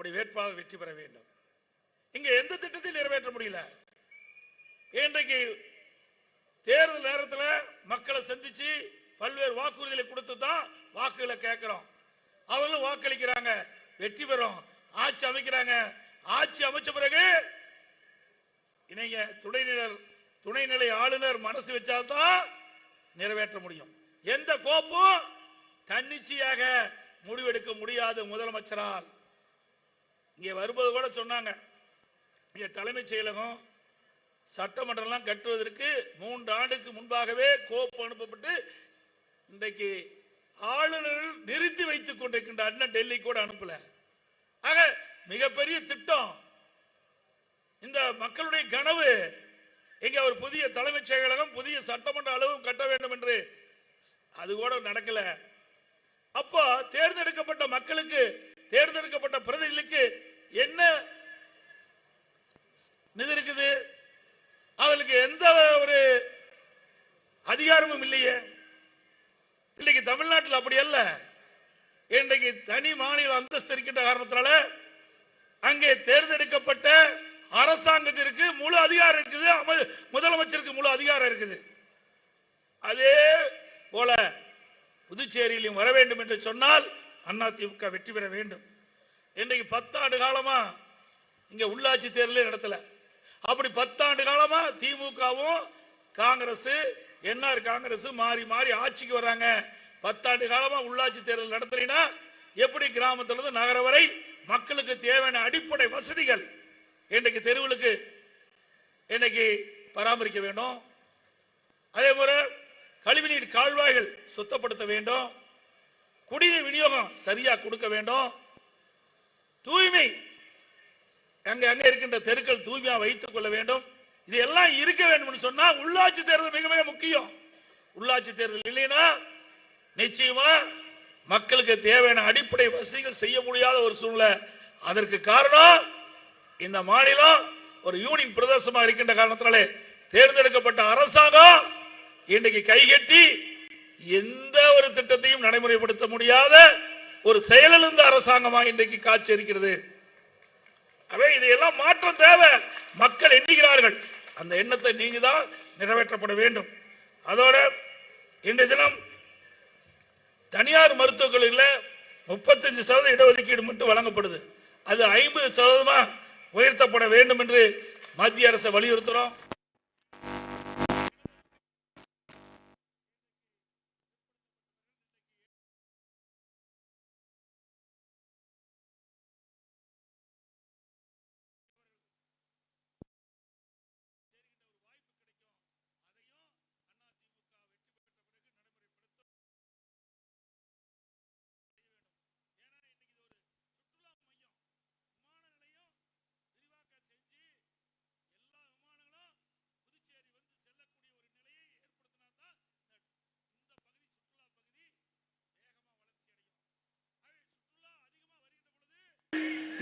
நம்முடைய வேட்பாளர் வெற்றி பெற வேண்டும். இங்க எந்த திட்டத்தையும் நிறைவேற்ற முடியல. இன்றைக்கு தேர்தல் நேரத்தில் மக்களை சந்திச்சு பல்வேறு வாக்குறுதிகளை கொடுத்து தான் வாக்குகளை கேட்கிறோம். அவர்களும் வாக்களிக்கிறாங்க. வெற்றி பெறும். ஆட்சி அமைக்கிறாங்க. ஆட்சி அமைச்ச பிறகு இணைய துணைநிலை துணைநிலை ஆளுநர் மனசு வச்சால்தான் நிறைவேற்ற முடியும். எந்த கோப்பும் தன்னிச்சையாக முடிவெடுக்க முடியாது முதலமைச்சரால். இங்கே வரும்போது கூட சொன்னாங்க. இங்கே தலைமைச் செயலகம் சட்டமன்றம்லாம் கட்டுவதற்கு மூன்று ஆண்டுக்கு முன்பாகவே கோப்பு அனுப்பப்பட்டு இன்றைக்கு ஆளுநர்கள் நிறுத்தி வைத்துக் கொண்டிருக்கின்றார் அண்ணன் டெல்லி கூட அனுப்பல. ஆக மிகப்பெரிய திட்டம். இந்த மக்களுடைய கனவு. இங்க ஒரு புதிய தலைமைச் செயலகம் புதிய சட்டமன்ற அளவு கட்ட வேண்டும் என்று அது கூட நடக்கல. அப்போ தேர்ந்தெடுக்கப்பட்ட மக்களுக்கு தேர்ந்தெடுக்கப்பட்ட பிரதிநிதிகளுக்கு என்ன? இது இருக்குது. அவளுக்கு எந்த ஒரு அதிகாரமும் இல்லையே. இன்னைக்கு தமிழ்நாட்டில் அப்படி அல்ல. இன்றைக்கு தனி மாநில அந்தஸ்து இருக்கின்ற காரணத்தினால அங்கே தேர்ந்தெடுக்கப்பட்ட அரசாங்கத்திற்கு முழு அதிகாரம் இருக்குது. முதலமைச்சருக்கு முழு அதிகாரம் இருக்குது. அதே போல புதுச்சேரியிலும் வர வேண்டும் என்று சொன்னால் அதிமுக வெற்றி பெற வேண்டும். இன்றைக்கு பத்தாண்டு காலமா இங்க உள்ளாட்சி தேர்தலே நடத்தல. அப்படி பத்தாண்டு காலமா திமுகவும் காங்கிரஸ் என்ஆர் காங்கிரஸ் மாறி மாறி ஆட்சிக்கு வர்றாங்க. பத்தாண்டு காலமா உள்ளாட்சி தேர்தல் நடத்தலைன்னா எப்படி கிராமத்திலிருந்து நகர வரை மக்களுக்கு தேவையான அடிப்படை வசதிகள் இன்றைக்கு தெருவுகளுக்கு இன்னைக்கு பராமரிக்க வேண்டும். அதே போல கழிவுநீர் கால்வாய்கள் சுத்தப்படுத்த வேண்டும். குடிநீர் விநியோகம் சரியா கொடுக்க வேண்டும். தூய்மை. அங்க அங்க இருக்கின்ற தெருக்கள் தூய்மையா வைத்துக் கொள்ள வேண்டும். இது எல்லாம் இருக்க வேண்டும் சொன்னா உள்ளாட்சி தேர்தல் மிக மிக முக்கியம். உள்ளாட்சி தேர்தல் இல்லைன்னா நிச்சயமா மக்களுக்கு தேவையான அடிப்படை வசதிகள் செய்ய முடியாத ஒரு சூழ்நிலை. அதற்கு காரணம் இந்த மாநிலம் ஒரு யூனியன் பிரதேசமா இருக்கின்ற காரணத்தினாலே தேர்ந்தெடுக்கப்பட்ட அரசாங்கம் இன்றைக்கு கைகட்டி எந்த ஒரு திட்டத்தையும் நடைமுறைப்படுத்த முடியாத ஒரு செயலிழந்த அரசாங்கமாக இன்றைக்கு காட்சி இருக்கிறது? அவை இதையெல்லாம் மாற்றம் தேவை. மக்கள் எண்ணுகிறார்கள். அந்த எண்ணத்தை நீங்க தான் நிறைவேற்றப்பட வேண்டும். அதோட இன்றைய தினம் தனியார் மருத்துவக்கல்லூரியில் முப்பத்தஞ்சு சதவீத இடஒதுக்கீடு மட்டும் வழங்கப்படுது. அது ஐம்பது சதவீதமாக உயர்த்தப்பட வேண்டும் என்று மத்திய அரசை வலியுறுத்துகிறோம்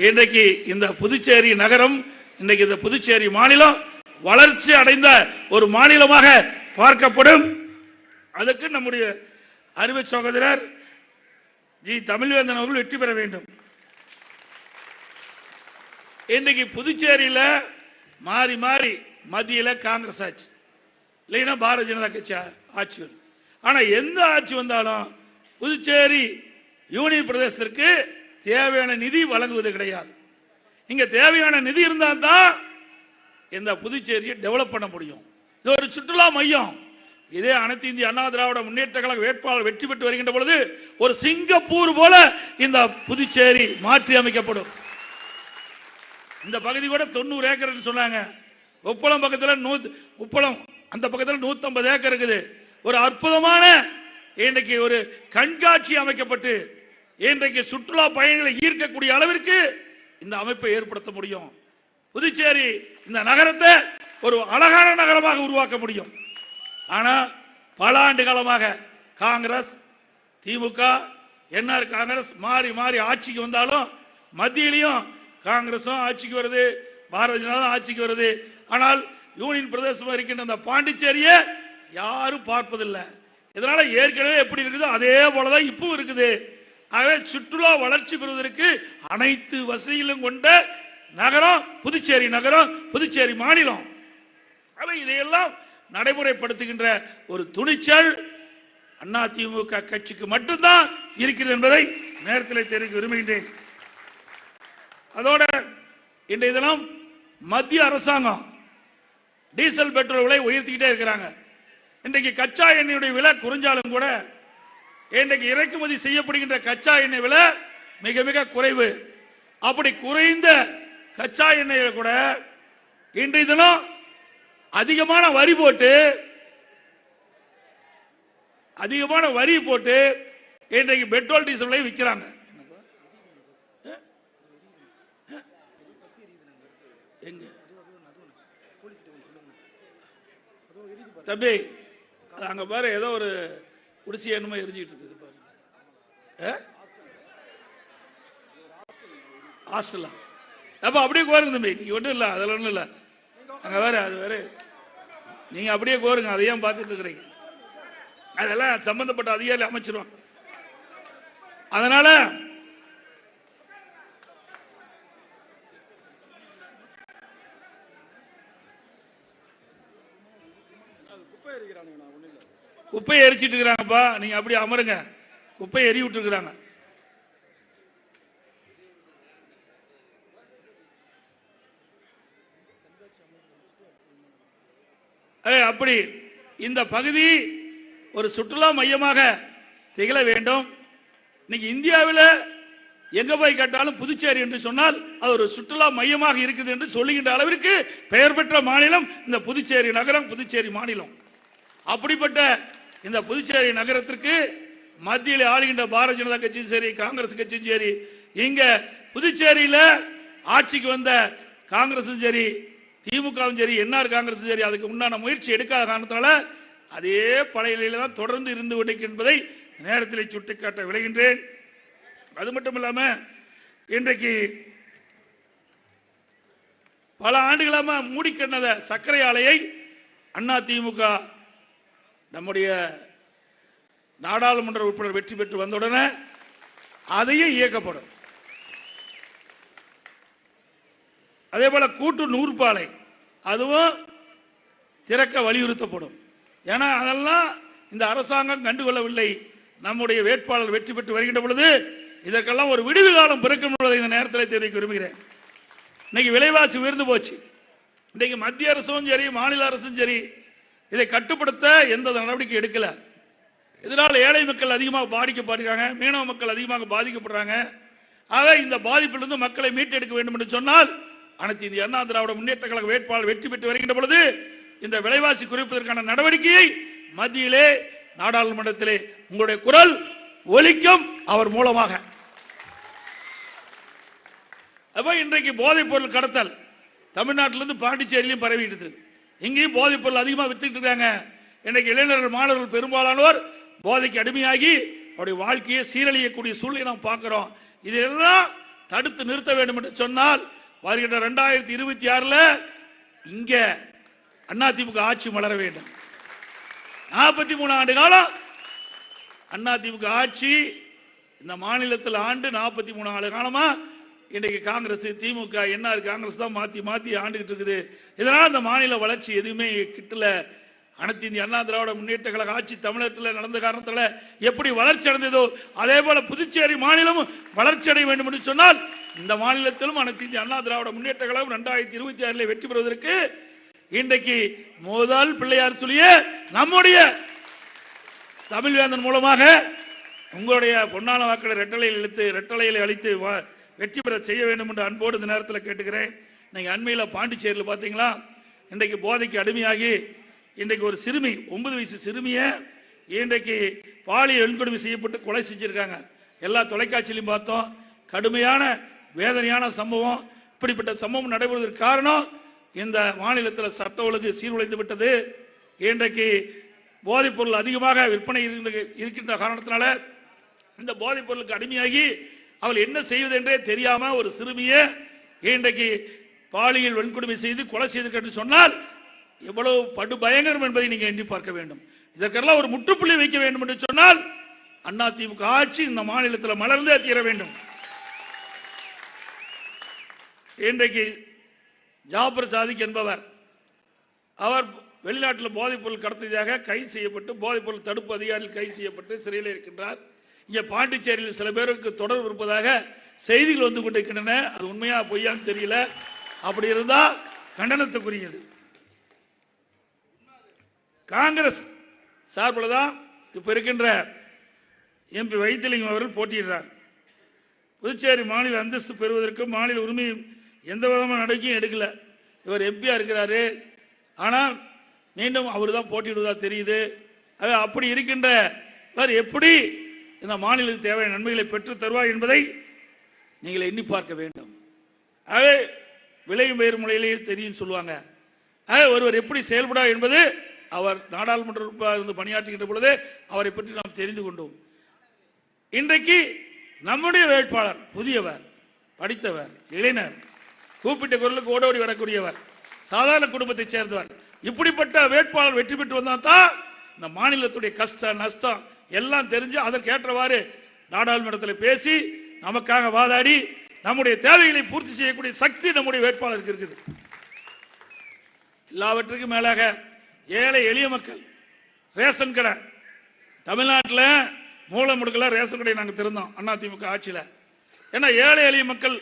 இன்றைக்கு இந்த புதுச்சேரி நகரம் இன்னைக்கு இந்த புதுச்சேரி மாநிலம் வளர்ச்சி அடைந்த ஒரு மாநிலமாக பார்க்கப்படும். அதுக்கு நம்முடைய அருமை சகோதரர் ஜி. தமிழ்வேந்தன் அவர்கள் வெற்றி பெற வேண்டும். இன்னைக்கு புதுச்சேரியில் மாறி மாறி மத்தியில் காங்கிரஸ் ஆட்சி இல்லைன்னா பாரதிய ஜனதா கட்சி ஆட்சி வரும். எந்த ஆட்சி வந்தாலும் புதுச்சேரி யூனியன் பிரதேசத்திற்கு தேவையான நிதி வழங்குவது கிடையாது. இங்க தேவையான நிதி இருந்தால் தான் இந்த புதுச்சேரியை டெவலப் பண்ண முடியும். இது ஒரு சுற்றுலா மையம். இதே அனைத்து இந்திய அண்ணா திராவிட முன்னேற்ற கழக வேட்பாளர் வெற்றி பெற்று வருகின்ற பொழுது ஒரு சிங்கப்பூர் போல இந்த புதுச்சேரி மாற்றி அமைக்கப்படும். இந்த பகுதி கூட தொண்ணூறு ஏக்கர்னு சொன்னாங்க. உப்பளம் பக்கத்தில் நூத் உப்பளம் அந்த பக்கத்தில் நூத்தம்பது ஏக்கர் இருக்குது. ஒரு அற்புதமான இன்றைக்கு ஒரு கண்காட்சி அமைக்கப்பட்டு இன்றைக்கு சுற்றுலா பயணிகளை ஈர்க்கக்கூடிய அளவிற்கு இந்த அமைப்பை ஏற்படுத்த முடியும். புதுச்சேரி இந்த நகரத்தை ஒரு அழகான நகரமாக உருவாக்க முடியும். ஆனால் பல ஆண்டு காலமாக காங்கிரஸ் திமுக என்ஆர் காங்கிரஸ் மாறி மாறி ஆட்சிக்கு வந்தாலும் மத்தியிலையும் காங்கிரஸும் ஆட்சிக்கு வருது பாரதிய ஜனதா ஆட்சிக்கு வருது. ஆனால் யூனியன் பிரதேசமாக இருக்கின்ற அந்த பாண்டிச்சேரியை யாரும் பார்ப்பதில்லை. இதனால ஏற்கனவே எப்படி இருக்குதோ அதே போலதான் இப்பவும் இருக்குது. ஆகவே சுற்றுலா வளர்ச்சி பெறுவதற்கு அனைத்து வசதிகளும் கொண்ட நகரம் புதுச்சேரி நகரம் புதுச்சேரி மாநிலம். அவை இதையெல்லாம் நடைமுறைப்படுத்துகின்ற ஒரு துணிச்சல் அதிமுக கட்சிக்கு மட்டும்தான் இருக்கிறது என்பதை நேரத்தில் தெரிவிக்க விரும்புகின்றேன். அதோட இன்றைய தினம் மத்திய அரசாங்கம் டீசல் பெட்ரோல் விலை உயர்த்திக்கிட்டே இருக்கிறாங்க. இன்றைக்கு கச்சா எண்ணெயுடைய விலை குறைஞ்சாலும் கூட இன்றைக்கு இறக்குமதி செய்யப்படுகின்ற கச்சா எண்ணெய் விலை மிக மிக குறைவு. அப்படி குறைந்த கச்சா எண்ணெயில் கூட இன்றைய தினம் அதிகமான வரி போட்டு அதிகமான வரி போட்டு இன்றைக்கு பெட்ரோல் டீசல் விலை விற்கிறாங்க. எங்க? தம்பி அங்க பாரு ஏதோ ஒரு குடிசை என்னமோ எரிஞ்சிட்டு இருக்குது பாருங்க. ஹாஸ்டலா அப்ப அப்படியே கோருங்க தம்பி. நீங்க ஒன்றும் இல்லை அதில் ஒன்றும் இல்லை. அங்கே வேற அது வேற. நீங்க அப்படியே கோருங்க அதை ஏன் பார்த்துட்டு இருக்கிறீங்க. அதெல்லாம் சம்பந்தப்பட்ட அதிகாரி அமைச்சிருவான் அதனால குப்பையை எரிச்சிட்டு இருக்கிறாங்கப்பா. நீங்க அப்படி அமருங்க. குப்பையை எரி விட்டு இருக்கிறாங்க அப்படி. இந்த பகுதி ஒரு சுற்றுலா மையமாக திகழ வேண்டும். இன்னைக்கு இந்தியாவில் எங்க போய் கேட்டாலும் புதுச்சேரி என்று சொன்னால் அது ஒரு சுற்றுலா மையமாக இருக்குது என்று சொல்லுகின்ற அளவிற்கு பெயர் பெற்ற மாநிலம் இந்த புதுச்சேரி நகரம் புதுச்சேரி மாநிலம். அப்படிப்பட்ட இந்த புதுச்சேரி நகரத்திற்கு மத்தியில் ஆளுகின்ற பாரதிய ஜனதா கட்சியும் சரி காங்கிரஸ் கட்சியும் சரி இங்க புதுச்சேரியில ஆட்சிக்கு வந்த காங்கிரஸும் சரி திமுகவும் சரி என்ஆர் காங்கிரஸும் சரி அதுக்கு உண்டான முயற்சி எடுக்காத காரணத்தினால அதே பழைய நிலையில தான் தொடர்ந்து இருந்து கொண்டிருக்கு என்பதை நேரத்தில் சுட்டிக்காட்ட விளைகின்றேன் அது மட்டும் இல்லாம இன்றைக்கு பல ஆண்டுகளாக மூடிக்கிடந்த சர்க்கரை ஆலையை அண்ணா திமுக நம்முடைய நாடாளுமன்ற உறுப்பினர் வெற்றி பெற்று வந்தவுடனே அதையும் இயக்கப்படும். அதே போல கூட்டு நூற்பாலை அதுவும் திறக்க வலியுறுத்தப்படும். ஏன்னா அதெல்லாம் இந்த அரசாங்கம் கண்டுகொள்ளவில்லை. நம்முடைய வேட்பாளர் வெற்றி பெற்று வருகின்ற பொழுது இதற்கெல்லாம் ஒரு விடுதி காலம் பிறக்கும் என்பதை இந்த நேரத்தில் தெரிவிக்க விரும்புகிறேன். இன்னைக்கு விலைவாசி உயர்ந்து போச்சு. இன்னைக்கு மத்திய அரசும் சரி மாநில அரசும் சரி இதை கட்டுப்படுத்த எந்த நடவடிக்கை எடுக்கல. இதனால் ஏழை மக்கள் அதிகமாக பாதிக்கப்படுகிறாங்க மீனவ மக்கள் அதிகமாக பாதிக்கப்படுறாங்க. ஆக இந்த பாதிப்பிலிருந்து மக்களை மீட்டெடுக்க வேண்டும் என்று சொன்னால் அனைத்து இந்திய அண்ணா திராவிட முன்னேற்ற கழக வேட்பாளர் வெற்றி பெற்று வருகின்ற பொழுது இந்த விலைவாசி குறைப்பதற்கான நடவடிக்கையை மத்தியிலே நாடாளுமன்றத்திலே உங்களுடைய குரல் ஒலிக்கும் அவர் மூலமாக. அப்ப இன்றைக்கு போதைப் பொருள் கடத்தல் தமிழ்நாட்டிலிருந்து பாண்டிச்சேரியிலும் பரவிடுது இங்கேயும் போதைப் பொருள் அதிகமாக வித்துட்டு இருக்காங்க. இன்றைக்கு இளைஞர்கள் மாணவர்கள் பெரும்பாலானோர் போதைக்கு அடிமையாகி அவருடைய வாழ்க்கையை சீரழியக்கூடிய சூழ்நிலை நாம் பார்க்குறோம். இதெல்லாம் தடுத்து நிறுத்த வேண்டும் என்று சொன்னால் வருகின்ற ரெண்டாயிரத்தி இருபத்தி ஆறில் இங்கே அண்ணா அதிமுக ஆட்சி மலர வேண்டும். நாற்பத்தி மூணு ஆண்டு காலம் அதிமுக ஆட்சி இந்த மாநிலத்தில் ஆண்டு நாற்பத்தி மூணு ஆண்டு காலமாக இன்றைக்கு காங்கிரஸ் திமுக என்ஆர் காங்கிரஸ் தான் மாத்தி மாத்தி ஆண்டுகிட்டு இருக்குது. இதனால் அந்த மாநில வளர்ச்சி எதுவுமே கிட்டல. அனைத்து இந்திய அண்ணா திராவிட முன்னேற்ற கழக ஆட்சி தமிழகத்தில் நடந்த காரணத்தில் எப்படி வளர்ச்சி அடைந்ததோ அதே போல புதுச்சேரி மாநிலமும் வளர்ச்சி அடைய வேண்டும் என்று சொன்னால் இந்த மாநிலத்திலும் அனைத்து இந்திய அண்ணா திராவிட முன்னேற்ற கழகம் ரெண்டாயிரத்தி இருபத்தி ஆறில் வெற்றி பெறுவதற்கு இன்றைக்கு முதல் பிள்ளையார் சொல்லிய நம்முடைய தமிழ்வேந்தன் மூலமாக உங்களுடைய பொன்னான வாக்களை ரெட்டலையில் இழுத்து ரெட்டலையில் அழித்து வா- வெற்றி பெற செய்ய வேண்டும் என்று அன்போடு இந்த நேரத்தில் கேட்டுக்கிறேன். நீங்கள் அண்மையில் பாண்டிச்சேரியில் பார்த்தீங்களா இன்றைக்கு போதைக்கு அடிமையாகி இன்றைக்கு ஒரு சிறுமி ஒன்பது வயசு சிறுமியை இன்றைக்கு பாலியல் வன்கொடுமை செய்யப்பட்டு கொலை செஞ்சிருக்காங்க. எல்லா தொலைக்காட்சியிலையும் பார்த்தோம். கடுமையான வேதனையான சம்பவம். இப்படிப்பட்ட சம்பவம் நடைபெறுவதற்கு காரணம் இந்த மாநிலத்தில் சட்ட ஒழுங்கு சீர்குலைந்து விட்டது. இன்றைக்கு போதைப் பொருள் அதிகமாக விற்பனை இருக்கின்ற காரணத்தினால இந்த போதைப் பொருளுக்கு அடிமையாகி அவள் என்ன செய்வது என்றே தெரியாம ஒரு சிறுமியை இன்றைக்கு பாலியல் வன்கொடுமை செய்து கொலை செய்திருக்க சொன்னால் எவ்வளவு படு பயங்கரம் என்பதை நீங்க எண்ணி பார்க்க வேண்டும். இதற்கெல்லாம் ஒரு முற்றுப்புள்ளி வைக்க வேண்டும் என்று சொன்னால் அதிமுக ஆட்சி இந்த மாநிலத்தில் மலர்ந்தே தீர வேண்டும். இன்றைக்கு ஜாபர் சாதிக் என்பவர் அவர் வெளிநாட்டில் போதைப்பொருள் கடத்தியதாக கைது செய்யப்பட்டு போதைப்பொருள் தடுப்பு அதிகாரிகள் கைது செய்யப்பட்டு சிறையில் இருக்கின்றார். இங்கே பாண்டிச்சேரியில் சில பேருக்கு தொடர்பு இருப்பதாக செய்திகள் வந்து கொண்டிருக்கின்றன. அது உண்மையா பொய்யான்னு தெரியல. அப்படி இருந்தா கண்டனத்துக்குரியது. காங்கிரஸ் சார்பில் தான் இப்போ இருக்கின்ற எம்பி வைத்திலிங்கம் அவர்கள் போட்டியிடுறார். புதுச்சேரி மாநில அந்தஸ்து பெறுவதற்கு மாநில உரிமை எந்த விதமான நடவடிக்கையும் எடுக்கல. இவர் எம்பியா இருக்கிறாரு. ஆனால் மீண்டும் அவர் தான் போட்டியிடுவதாக தெரியுது. அது அப்படி இருக்கின்ற இவர் எப்படி இந்த மாநிலத்துக்கு தேவையான நன்மைகளை பெற்று தருவாய் என்பதை நீங்கள் எண்ணி பார்க்க வேண்டும். ஆகவே விளையும் வேறு முறையிலேயே தெரியும் சொல்லுவாங்க. ஆக ஒருவர் எப்படி செயல்படார் என்பது அவர் நாடாளுமன்ற இருந்து பணியாற்றுகின்ற பொழுது அவரை பற்றி நாம் தெரிந்து கொண்டோம். இன்றைக்கு நம்முடைய வேட்பாளர் புதியவர் படித்தவர் இளைஞர் கூப்பிட்ட குரலுக்கு ஓடோடி வரக்கூடியவர் சாதாரண குடும்பத்தை சேர்ந்தவர் இப்படிப்பட்ட வேட்பாளர் வெற்றி பெற்று வந்தால் தான் இந்த மாநிலத்துடைய கஷ்டம் நஷ்டம் எல்லாம் தெரிஞ்சு அதற்கேற்றவாறு நாடாளுமன்றத்தில் பேசி நமக்காக வாதாடி நம்முடைய தேவைகளை பூர்த்தி செய்யக்கூடிய சக்தி நம்முடைய வேட்பாளருக்கு இருக்குது. எல்லாவற்றுக்கும் மேலாக ஏழை எளிய மக்கள் ரேஷன் கடை. தமிழ்நாட்டில் மூல முடுக்கல ரேஷன் கடை நாங்கள் திறந்தோம் அதிமுக ஆட்சியில். ஏன்னா ஏழை எளிய மக்கள்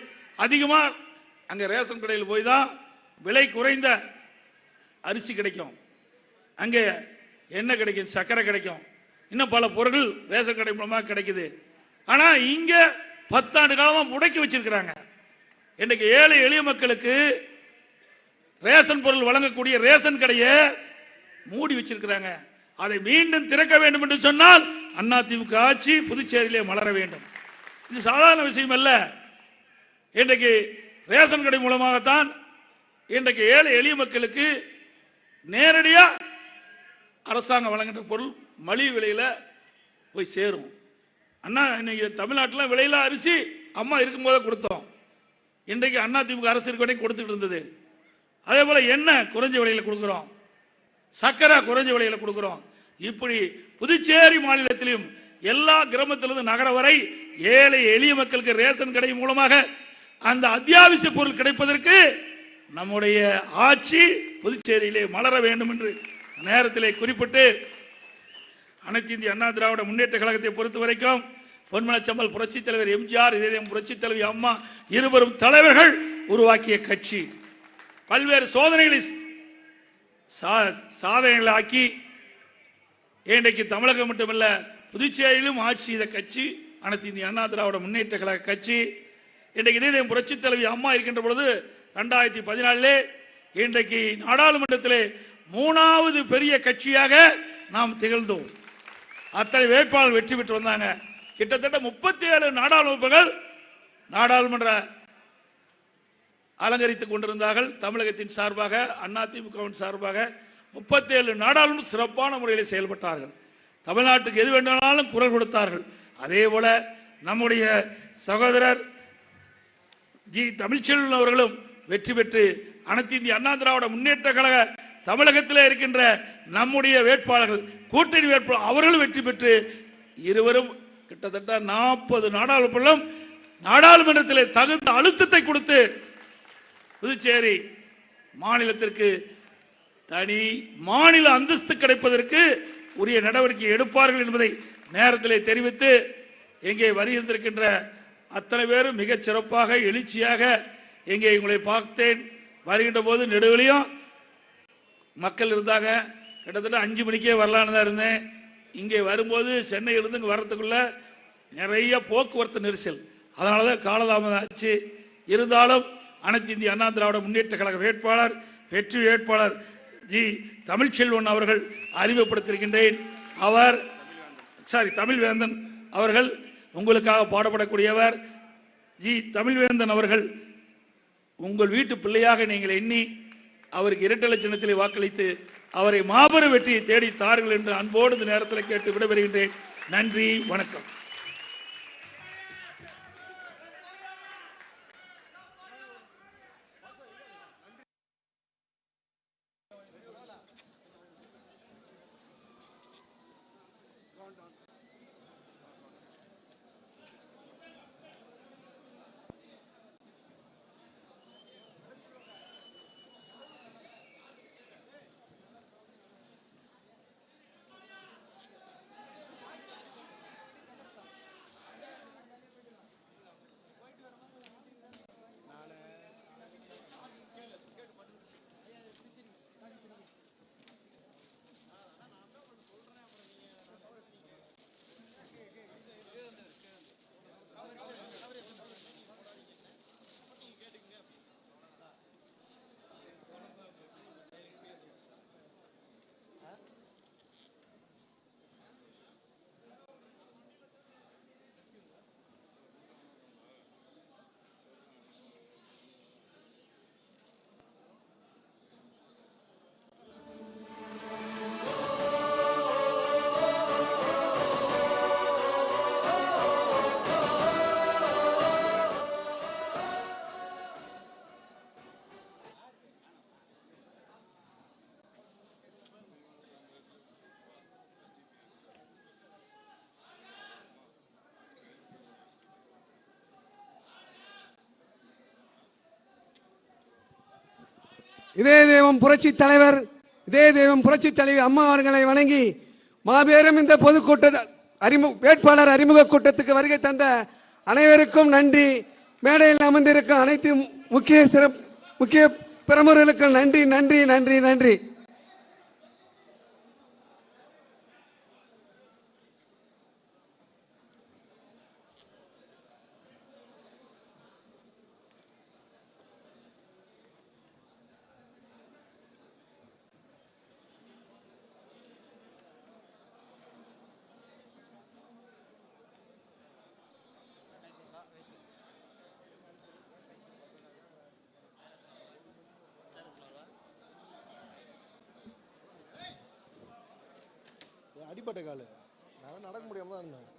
அதிகமாக அங்கே ரேஷன் கடையில் போய் தான் விலை குறைந்த அரிசி கிடைக்கும். அங்கே எண்ணெய் கிடைக்கும் சர்க்கரை கிடைக்கும். இன்னும் பல பொருட்கள் ரேஷன் கடை மூலமாக கிடைக்குது. ஆனால் இங்கே பத்தாண்டு காலமாக முடக்கி வச்சிருக்கிறாங்க. இன்னைக்கு ஏழை எளிய மக்களுக்கு ரேஷன் பொருள் வழங்கக்கூடிய ரேஷன் கடையை மூடி வச்சிருக்கிறாங்க. அதை மீண்டும் திறக்க வேண்டும் என்று சொன்னால் அதிமுக ஆட்சி புதுச்சேரியிலே மலர வேண்டும். இது சாதாரண விஷயம் அல்ல. இன்றைக்கு ரேஷன் கடை மூலமாகத்தான் இன்றைக்கு ஏழை எளிய மக்களுக்கு நேரடியாக அரசாங்கம் வழங்குகின்ற பொருள் மலிவு விலையில போய் சேரும். அண்ணா இன்னைக்கு தமிழ்நாட்டில் விலையில அரிசி அம்மா இருக்கும்போதே கொடுத்தோம். இன்றைக்கு அண்ணா திமுக அரசு இருக்க கொடுத்துட்டு இருந்தது. அதே போல எண்ணெய் குறைஞ்ச விலையில கொடுக்குறோம். சக்கரை குறைஞ்ச விலையில கொடுக்குறோம். இப்படி புதுச்சேரி மாநிலத்திலும் எல்லா கிராமத்திலிருந்து நகர வரை ஏழை எளிய மக்களுக்கு ரேஷன் கடை மூலமாக அந்த அத்தியாவசிய பொருள் கிடைப்பதற்கு நம்முடைய ஆட்சி புதுச்சேரியிலே மலர வேண்டும் என்று நேரத்திலே குறிப்பிட்டு அனைத்து இந்திய அண்ணா திராவிட முன்னேற்ற கழகத்தை பொறுத்த வரைக்கும் பொன்மனச்சம்பல் புரட்சி தலைவர் எம்ஜிஆர் இதயம் புரட்சி தலைவி அம்மா இருவரும் தலைவர்கள் உருவாக்கிய கட்சி. பல்வேறு சோதனைகளை சா- சாதனைகளை ஆக்கி இன்றைக்கு தமிழகம் மட்டுமல்ல புதுச்சேரியிலும் ஆட்சி செய்த கட்சி அனைத்து இந்திய அண்ணா திராவிட முன்னேற்ற கழக கட்சி. இன்றைக்கு இதயம் புரட்சி தலைவி அம்மா இருக்கின்ற பொழுது ரெண்டாயிரத்தி பதினாலே இன்றைக்கு நாடாளுமன்றத்திலே மூணாவது பெரிய கட்சியாக நாம் திகழ்ந்தோம். அத்தனை வேட்பாளர் வெற்றி பெற்று வந்தாங்க. கிட்டத்தட்ட முப்பத்தி ஏழு நாடாளுமன்றங்கள் நாடாளுமன்ற அலங்கரித்துக் கொண்டிருந்தார்கள். தமிழகத்தின் சார்பாக அதிமுகவின் சார்பாக முப்பத்தேழு நாடாளுமன்ற சிறப்பான முறையில் செயல்பட்டார்கள். தமிழ்நாட்டுக்கு எது வேண்டுமானாலும் குரல் கொடுத்தார்கள். அதே போல நம்முடைய சகோதரர் ஜி. தமிழ்ச்செல்வன் அவர்களும் வெற்றி பெற்று அனைத்து இந்திய அண்ணா திராவிட முன்னேற்ற கழக தமிழகத்தில் இருக்கின்ற நம்முடைய வேட்பாளர்கள் கூட்டணி வேட்பாளர் அவர்களும் வெற்றி பெற்று இருவரும் கிட்டத்தட்ட நாற்பது நாடாளுமன்றம் நாடாளுமன்றத்தில் தகுந்த அழுத்தத்தை கொடுத்து புதுச்சேரி மாநிலத்திற்கு தனி மாநில அந்தஸ்து கிடைப்பதற்கு உரிய நடவடிக்கை எடுப்பார்கள் என்பதை நேரத்திலே தெரிவித்து இங்கே வருகின்றிருக்கின்ற அத்தனை பேரும் மிகச் சிறப்பாக எழுச்சியாக இங்கே உங்களை பார்த்தேன். வருகின்ற போது நெடுவழியும் மக்கள் இருந்தாங்க. கிட்டத்தட்ட அஞ்சு மணிக்கே வரலான்னு தான் இருந்தேன். இங்கே வரும்போது சென்னையிலிருந்து இங்கே வர்றதுக்குள்ள நிறைய போக்குவரத்து நெரிசல். அதனால தான் காலதாமதம் ஆச்சு. இருந்தாலும் அனைத்து இந்திய அண்ணா திராவிட முன்னேற்ற கழக வேட்பாளர் வெற்றி வேட்பாளர் ஜி தமிழ்ச்செல்வன் அவர்கள் அறிமுகப்படுத்தியிருக்கின்றேன். அவர் சாரி தமிழ்வேந்தன் அவர்கள் உங்களுக்காக பாடப்படக்கூடியவர் ஜி தமிழ்வேந்தன் அவர்கள் உங்கள் வீட்டு பிள்ளையாக நீங்கள் எண்ணி அவருக்கு இரட்டை லட்சணத்திலே வாக்களித்து அவரை மாபெரும் வெற்றியை தேடி தாருங்கள் என்று அன்போடு இந்த நேரத்தில் கேட்டு விடைபெறுகின்றேன். நன்றி வணக்கம். இதே தெய்வம் புரட்சி தலைவர் இதே தெய்வம் புரட்சி தலைவி அம்மா அவர்களை வணங்கி மாபெரும் இந்த பொதுக்கூட்ட அறிமுக வேட்பாளர் அறிமுக கூட்டத்துக்கு வருகை தந்த அனைவருக்கும் நன்றி. மேடையில் அமர்ந்திருக்கும் அனைத்து முக்கிய சிறப்பு முக்கிய பிரமுகர்களுக்கும் நன்றி நன்றி நன்றி நன்றி. அடிப்பட்ட காலு. நான் நடக்க முடியாம தான் இருந்தேன்.